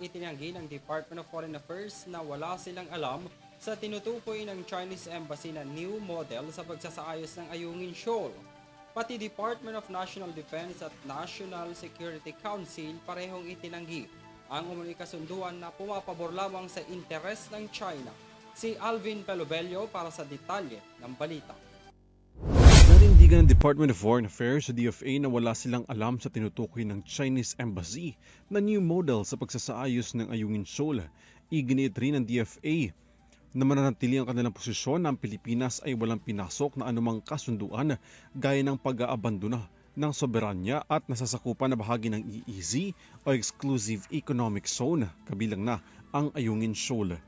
Itinanggi ng Department of Foreign Affairs na wala silang alam sa tinutukoy ng Chinese Embassy na new model sa pagsasaayos ng Ayungin Shoal. Pati Department of National Defense at National Security Council parehong itinanggi ang umunoy kasunduan na pumapabor lamang sa interes ng China. Si Alvin Pelobello para sa detalye ng balita. Nanindigan ng Department of Foreign Affairs sa DFA na wala silang alam sa tinutukoy ng Chinese Embassy na new model sa pagsasaayos ng Ayungin Shoal. Iginiit rin ng DFA na mananatili ang kanilang posisyon na ang Pilipinas ay walang pinasok na anumang kasunduan gaya ng pag-aabandona ng soberanya at nasasakupan na bahagi ng EEZ o Exclusive Economic Zone, kabilang na ang Ayungin Shoal.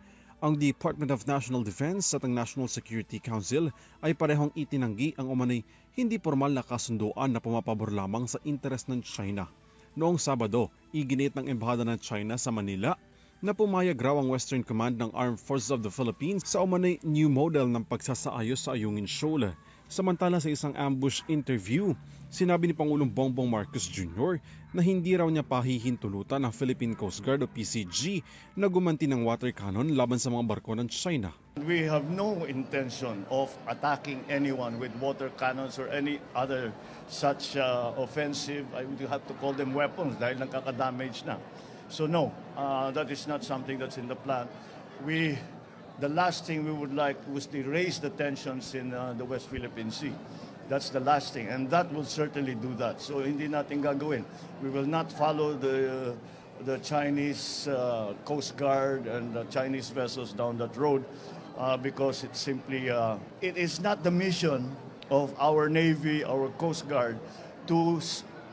Ang Department of National Defense at ang National Security Council ay parehong itinanggi ang umanay hindi formal na kasunduan na pumapabor lamang sa interes ng China. Noong Sabado, iginit ng Embahada ng China sa Manila na pumayag raw ang Western Command ng Armed Forces of the Philippines sa umanay new model ng pagsasaayos sa Ayungin Shoal. Samantala sa isang ambush interview, sinabi ni Pangulong Bongbong Marcos Jr. na hindi raw niya pahihintulutan ang Philippine Coast Guard o PCG na gumanti ng water cannon laban sa mga barko ng China. We have no intention of attacking anyone with water cannons or any other such uh, offensive, I would have to call them weapons dahil nakaka-damage na. So no, uh, that is not something that's in the plan. We, the last thing we would like was to raise the tensions in uh, the West Philippine Sea. That's the last thing, and that will certainly do that. So hindi natin gagawin. We will not follow the the Chinese uh, Coast Guard and the Chinese vessels down that road uh, because it's simply uh, it is not the mission of our Navy, our Coast Guard to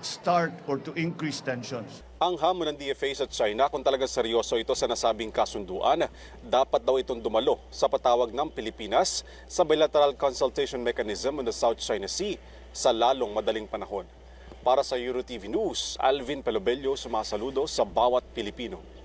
start or to increase tensions. Ang hamon ng DFA sa China kung talagang seryoso ito sa nasabing kasunduan, dapat daw itong dumalo sa patawag ng Pilipinas sa Bilateral Consultation Mechanism on the South China Sea sa lalong madaling panahon. Para sa EuroTV News, Alvin Pelobello sumasaludo sa bawat Pilipino.